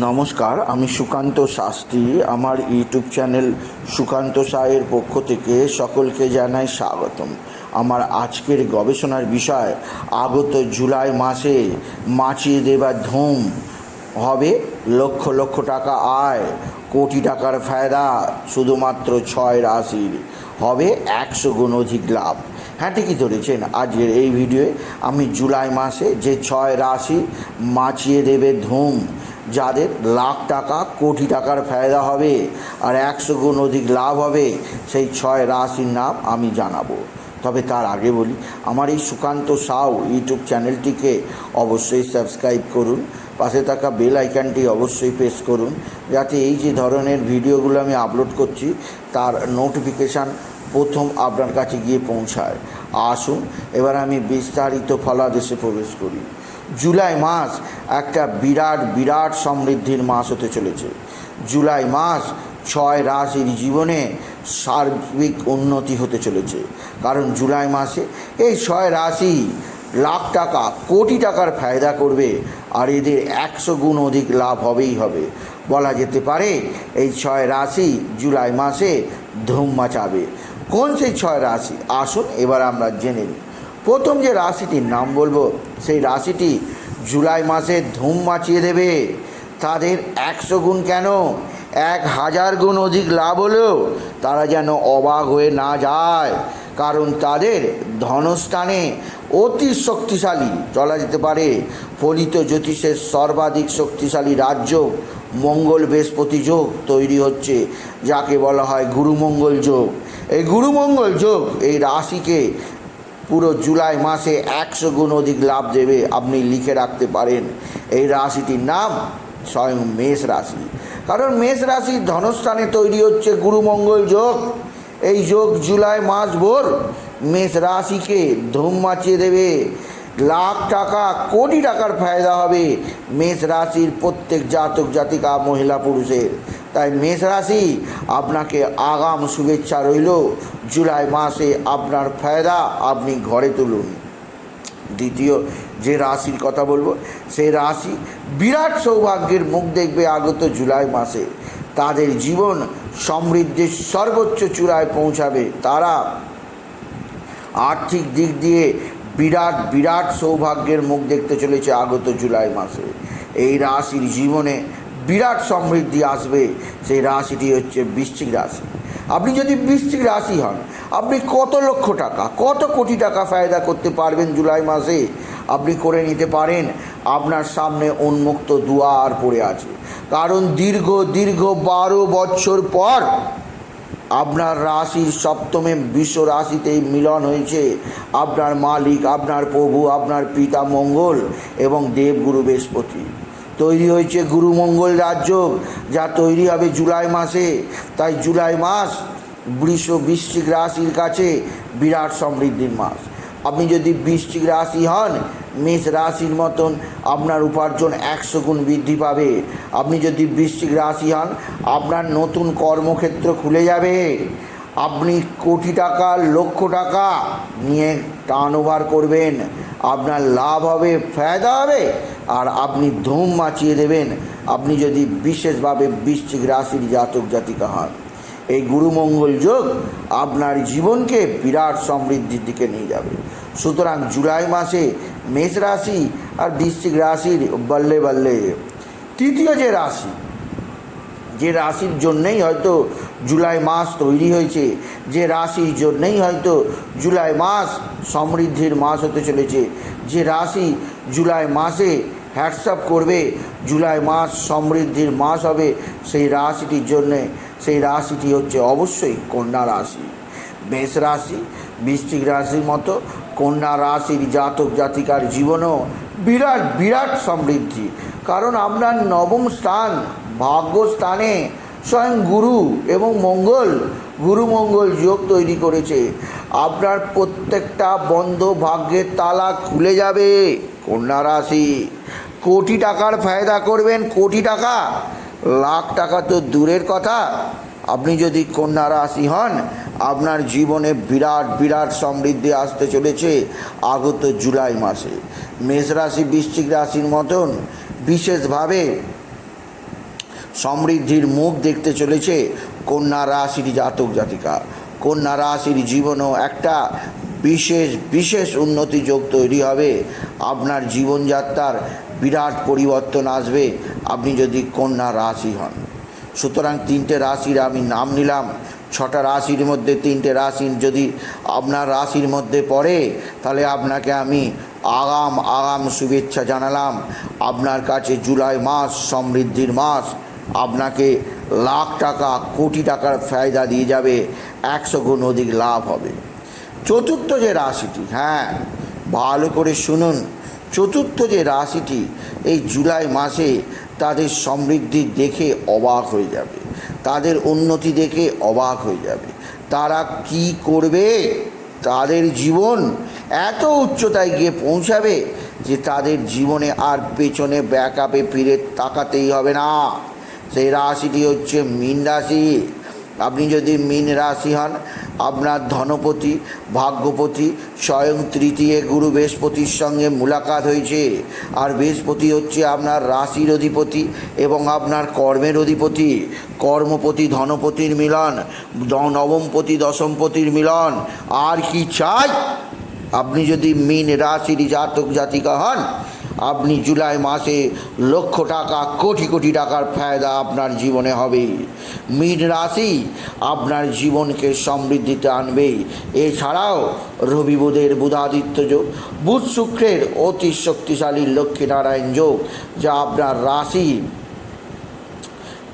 নমস্কার, আমি সুকান্ত শাস্ত্রী। আমার ইউটিউব চ্যানেল সুকান্ত সায়ের পক্ষ থেকে সকলকে জানাই স্বাগতম। আমার আজকের গবেষণার বিষয়, আগত জুলাই মাসে মাছিয়ে দেবার ধুম। হবে লক্ষ লক্ষ টাকা আয়, কোটি টাকার ফায়দা শুধুমাত্র ছয় রাশির। হবে একশো গুণ অধিক লাভ। হ্যাঁ ঠিকই ধরেছেন আজকের এই ভিডিওয়ে। আমি জুলাই মাসে যে ছয় রাশি মাছিয়ে দেবে ধুম যাদের লাখ টাকা, কোটি টাকার ফায়দা হবে আর একশো গুণ অধিক লাভ হবে, সেই ছয় রাশির নাম আমি জানাব। তবে তার আগে বলি, আমার এই সুকান্ত সাউ ইউটিউব চ্যানেলটিকে অবশ্যই সাবস্ক্রাইব করুন, পাশে থাকা বেল আইকনটি অবশ্যই প্রেস করুন, যাতে এই যে ধরনের ভিডিওগুলো আমি আপলোড করছি, তার নোটিফিকেশান প্রথম আপনার কাছে গিয়ে পৌঁছায়। আসুন, এবার আমি বিস্তারিত ফলাদেশে প্রবেশ করি। জুলাই মাস একটা বিরাট বিরাট সমৃদ্ধির মাস হতে চলেছে। জুলাই মাস ছয় রাশির জীবনে সার্বিক উন্নতি হতে চলেছে। কারণ জুলাই মাসে এই ছয় রাশি লাখ টাকা, কোটি টাকার ফায়দা করবে আর এদের একশো গুণ অধিক লাভ হবেই হবে। বলা যেতে পারে এই ছয় রাশি জুলাই মাসে ধুম মাচাবে। কোন সেই ছয় রাশি? আসুন এবার আমরা জেনে নিই। প্রথম যে রাশিটির নাম বলব, সেই রাশিটি জুলাই মাসে ধুম মাচিয়ে দেবে। তাদের একশো গুণ কেন? এক হাজার গুণ অধিক লাভ হলেও তারা যেন অবাক হয়ে না যায়। কারণ তাদের ধনস্থানে অতি শক্তিশালী চলা যেতে পারে। ফলিত জ্যোতিষের সর্বাধিক শক্তিশালী রাজ্য মঙ্গল বৃহস্পতি যোগ তৈরি হচ্ছে, যাকে বলা হয় গুরুমঙ্গল যোগ। এই গুরুমঙ্গল যোগ এই রাশিকে পুরো জুলাই মাসে একশো গুণ অধিক লাভ দেবে আপনি লিখে রাখতে পারেন। এই রাশিটির নাম স্বয়ং মেষ রাশি। কারণ মেষ রাশির ধনস্থানে তৈরি হচ্ছে গুরুমঙ্গল যোগ। এই যোগ জুলাই মাস ভোর মেষ রাশিকে ধুম মাচিয়ে দেবে। লাখ টাকা, কোটি টাকার ফায়দা হবে মেষ রাশির প্রত্যেক জাতক, জাতিকা, মহিলা, পুরুষের। তাই মেষ রাশি আপনাকে আগাম শুভেচ্ছা রইল। জুলাই মাসে আপনার ফায়দা আপনি ঘরে তুলুন। দ্বিতীয়, যে রাশির কথা বলব, সেই রাশি বিরাট সৌভাগ্যের মুখ দেখবে আগত জুলাই মাসে। তাদের জীবন সমৃদ্ধির সর্বোচ্চ চূড়ায় পৌঁছাবে। তারা আর্থিক দিক দিয়ে বিরাট বিরাট সৌভাগ্যের মুখ দেখতে চলেছে আগত জুলাই মাসে। এই রাশির জীবনে বিরাট সমৃদ্ধি আসবে। সেই রাশিটি হচ্ছে বৃশ্চিক রাশি। আপনি যদি বৃশ্চিক রাশি হন, আপনি কত লক্ষ টাকা, কত কোটি টাকা ফায়দা করতে পারবেন জুলাই মাসে? আপনি করে নিতে পারেন। আপনার সামনে উন্মুক্ত দুয়ার পড়ে আছে। কারণ দীর্ঘ দীর্ঘ বারো বছর পর আপনার রাশির সপ্তমে বিশ্ব রাশিতেই মিলন হয়েছে। আপনার মালিক, আপনার প্রভু, আপনার পিতা মঙ্গল এবং দেবগুরু বৃহস্পতি। তৈরি হয়েছে গুরুমঙ্গল রাজ্য, যা তৈরি হবে জুলাই মাসে। তাই জুলাই মাস বৃষ বৃশ্চিক রাশির কাছে বিরাট সমৃদ্ধির মাস। আপনি যদি বৃশ্চিক রাশি হন, মেষ রাশির মতন আপনার উপার্জন একশো গুণ বৃদ্ধি পাবে। আপনি যদি বৃশ্চিক রাশি হন, আপনার নতুন কর্মক্ষেত্র খুলে যাবে। আপনি কোটি টাকা, লক্ষ টাকা নিয়ে টার্ন ওভার করবেন। আপনার লাভ হবে, ফায়দা হবে, আর আপনি ধুম মাচিয়ে দেবেন। আপনি যদি বিশেষভাবে বৃশ্চিক রাশির জাতক জাতিকা হন, এই গুরুমঙ্গল যোগ আপনার জীবনকে বিরাট সমৃদ্ধির দিকে নিয়ে যাবে। সুতরাং জুলাই মাসে মেষ রাশি আর বৃশ্চিক রাশির বল্লে বল্লে। তৃতীয় যে রাশি, যে রাশির জন্যেই হয়তো জুলাই মাস তৈরি হয়েছে। যে রাশির জন্যেই হয়তো জুলাই মাস সমৃদ্ধির মাস হতে চলেছে। যে রাশি জুলাই মাসে হ্যাটসঅ্যাপ করবে, জুলাই মাস সমৃদ্ধির মাস হবে সেই রাশিটির জন্যে। সেই রাশিটি হচ্ছে অবশ্যই কন্যা রাশি। মেষ রাশি, বৃশ্চিক রাশির মতো কন্যা রাশির জাতক জাতিকার জীবনও বিরাট বিরাট সমৃদ্ধি। কারণ আপনার নবম স্থান ভাগ্যস্থানে স্বয়ং গুরু এবং মঙ্গল, গুরু মঙ্গল যোগ তৈরি করেছে। আপনার প্রত্যেকটা বন্ধ ভাগ্যের তালা খুলে যাবে, কন্যা রাশি। কোটি টাকার ফায়দা করবেন, কোটি টাকা। লাখ টাকা তো দূরের কথা। আপনি যদি কন্যা রাশি হন, আপনার জীবনে বিরাট বিরাট সমৃদ্ধি আসতে চলেছে আগত জুলাই মাসে। মেষ রাশি, বৃশ্চিক রাশির মতন বিশেষভাবে সমৃদ্ধির মুখ দেখতে চলেছে কন্যা রাশির জাতক জাতিকা। কন্যা রাশির জীবনও একটা বিশেষ বিশেষ উন্নতি যোগ তৈরি হবে। আপনার জীবনযাত্রার বিরাট পরিবর্তন আসবে। আপনি যদি কন্যা রাশি হন। সুতরাং তিনটে রাশির আমি নাম নিলাম। ছটা রাশির মধ্যে তিনটে রাশির যদি আপনার রাশির মধ্যে পড়ে, তাহলে আপনাকে আমি আগাম আগাম শুভেচ্ছা জানালাম। আপনার কাছে জুলাই মাস, সমৃদ্ধির মাস। আপনাকে লাখ টাকা, কোটি টাকার ফায়দা দিয়ে যাবে, একশো গুণ অধিক লাভ হবে। চতুর্থ যে রাশিটি হ্যাঁ ভালো করে শুনুন। চতুর্থ যে রাশিটি, এই জুলাই মাসে তাদের সমৃদ্ধি দেখে অবাক হয়ে যাবে। তাদের উন্নতি দেখে অবাক হয়ে যাবে। তারা কি করবে? তাদের জীবন এত উচ্চতায় গিয়ে পৌঁছাবে যে তাদের জীবনে আর পেছনে ব্যাকআপে ফিরে তাকাতেই হবে না। সেই রাশিটি হচ্ছে মীন রাশি। আপনি যদি মীন রাশি হন, আপনার ধনপতি, ভাগ্যপতি, স্বয়ং তৃতীয় গুরু বৃহস্পতির সঙ্গে মুলাকাত হয়েছে। আর বৃহস্পতি হচ্ছে আপনার রাশির অধিপতি এবং আপনার কর্মের অধিপতি। কর্মপতি, ধনপতির মিলন, নবমপতি, দশমপতির মিলন। আর কি চাই? আপনি যদি মীন রাশির জাতক জাতিকা হন আপনি জুলাই মাসে লক্ষ টাকা, কোটি কোটি টাকার ফায়দা আপনার জীবনে হবে। মীন রাশি আপনার জীবনকে সমৃদ্ধিতে আনবে। এছাড়াও রবি বুধের বুধাদিত্য যোগ, বুধ শুক্রের অতি শক্তিশালী লক্ষ্মীনারায়ণ যোগ, যা আপনার রাশি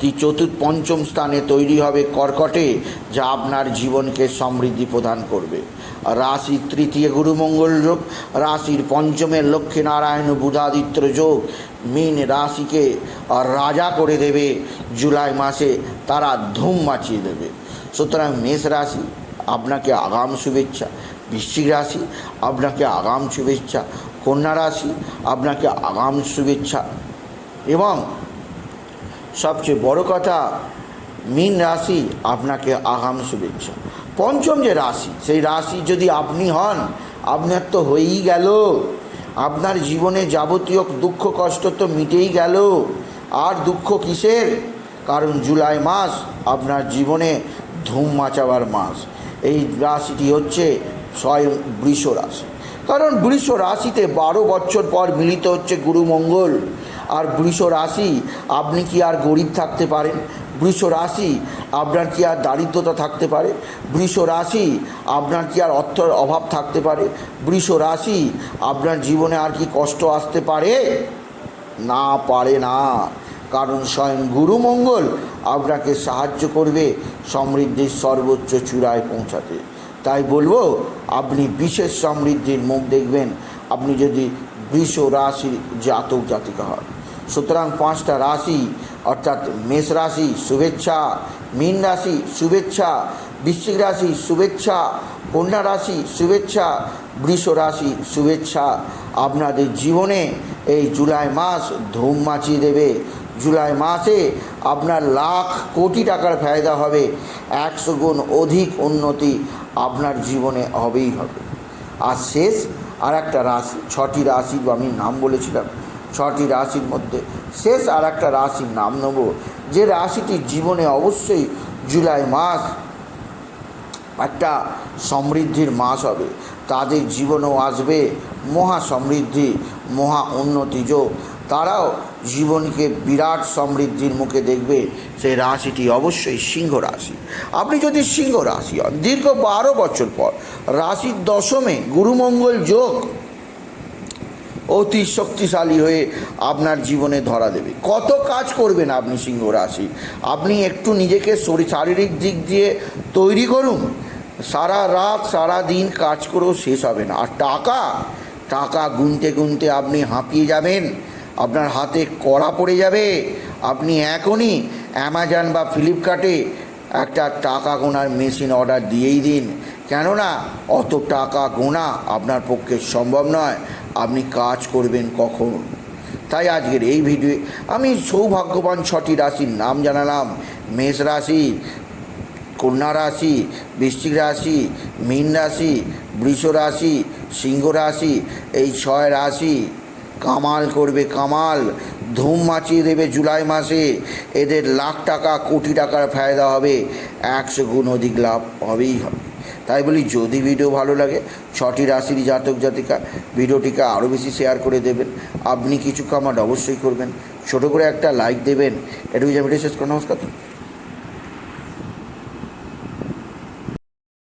চতুর্থ পঞ্চম স্থানে তৈরি হবে কর্কটে, যা আপনার জীবনকে সমৃদ্ধি প্রদান করবে। রাশি তৃতীয় গুরুমঙ্গল যোগ রাশির পঞ্চমের লক্ষ্মীনারায়ণ বুধাদিত্য যোগ, মীন রাশিকে রাজা করে দেবে, জুলাই মাসে তারা ধুম মাচিয়ে দেবে। সুতরাং মেষ রাশি, আপনাকে আগাম শুভেচ্ছা। বৃশ্চিক রাশি, আপনাকে আগাম শুভেচ্ছা। কন্যা রাশি, আপনাকে আগাম শুভেচ্ছা। এবং সবচেয়ে বড় কথা, মীন রাশি আপনাকে আগাম শুভেচ্ছা। পঞ্চম যে রাশি, সেই রাশি যদি আপনি হন, আপনার তো হয়েই গেল। আপনার জীবনে যাবতীয় দুঃখ, কষ্ট তো মিটেই গেল। আর দুঃখ কিসের? কারণ জুলাই মাস আপনার জীবনে ধুম মাচাবার মাস। এই রাশিটি হচ্ছে স্বয়ং বৃষ রাশি। কারণ বৃষ রাশিতে বারো বছর পর মিলিত হচ্ছে গুরু মঙ্গল। আর বৃষ রাশি, আপনি কি আর গরিব থাকতে পারেন? বৃষ রাশি, আপনার কি আর দারিদ্রতা থাকতে পারে? বৃষ রাশি, আপনার কি আর অর্থের অভাব থাকতে পারে? বৃষ রাশি, আপনার জীবনে আর কি কষ্ট আসতে পারে? না পারে না। কারণ স্বয়ং গুরু মঙ্গল আপনাকে সাহায্য করবে সমৃদ্ধির সর্বোচ্চ চূড়ায় পৌঁছাতে। তাই বলব, আপনি বিশেষ সমৃদ্ধির মুখ দেখবেন। আপনি যদি বৃষ রাশির জাতক জাতিকা হন। সুতরাং পাঁচটা রাশি, অর্থাৎ মেষ রাশি, শুভেচ্ছা, মীন রাশি, শুভেচ্ছা, বৃশ্চিক রাশি, শুভেচ্ছা, কন্যা রাশি, শুভেচ্ছা, বৃষ রাশি, শুভেচ্ছা। আপনাদের জীবনে এই জুলাই মাস ধুম মাচিয়ে দেবে। জুলাই মাসে আপনার লাখ কোটি টাকার ফায়দা হবে। একশো গুণ অধিক উন্নতি আপনার জীবনে হবেই হবে। আর শেষ আর একটা রাশি, ছটি রাশি আমি নাম বলেছিলাম। ছটি রাশির মধ্যে শেষ আর একটা রাশির নাম নেব, যে রাশিটি জীবনে অবশ্যই জুলাই মাস একটা সমৃদ্ধির মাস হবে। তাদের জীবনেও আসবে মহা সমৃদ্ধি, মহা উন্নতি যোগ। তারাও জীবনকে বিরাট সমৃদ্ধির মুখে দেখবে, সেই রাশিটি অবশ্যই সিংহ রাশি। আপনি যদি সিংহ রাশি হন, দীর্ঘ বারো বছর পর রাশির দশমে গুরুমঙ্গল যোগ অতি শক্তিশালী হয়ে আপনার জীবনে ধরা দেবে। কত কাজ করবেন আপনি সিংহ রাশি? আপনি একটু নিজেকে শরীর শারীরিক দিক দিয়ে তৈরি করুন। সারা রাত, সারা দিন কাজ করেও শেষ হবে না। আর টাকা? টাকা গুনতে গুনতে আপনি হাঁপিয়ে যাবেন। আপনার হাতে কড়া পড়ে যাবে। আপনি এখনই অ্যামাজন বা ফ্লিপকার্টে একটা টাকা গোনার মেশিন অর্ডার দিয়েই দিন। কেননা, অত টাকা গোনা আপনার পক্ষে সম্ভব নয়। আপনি কাজ করবেন কখন? তাই আজকের এই ভিডিও আমি সৌভাগ্যবান ছটি রাশির নাম জানালাম। মেষ রাশি, কন্যা রাশি, বৃশ্চিক রাশি, মীন রাশি, বৃষ রাশি, সিংহ রাশি, এই ছয় রাশি কামাল করবে কামাল, ধুম মাচিয়ে দেবে জুলাই মাসে। এদের লাখ টাকা, কোটি টাকার ফায়দা হবে। একশো গুণ অধিক লাভ হবেই হবে। তাই বলি যদি ভিডিও ভালো লাগে, ছটি রাশির জাতক জাতিকা, ভিডিওটিকে আরও বেশি শেয়ার করে দেবেন। আপনি কিছু কামাট অবশ্যই করবেন। ছোটো করে একটা লাইক দেবেন। এটুকু আমি শেষ করে নমস্কার।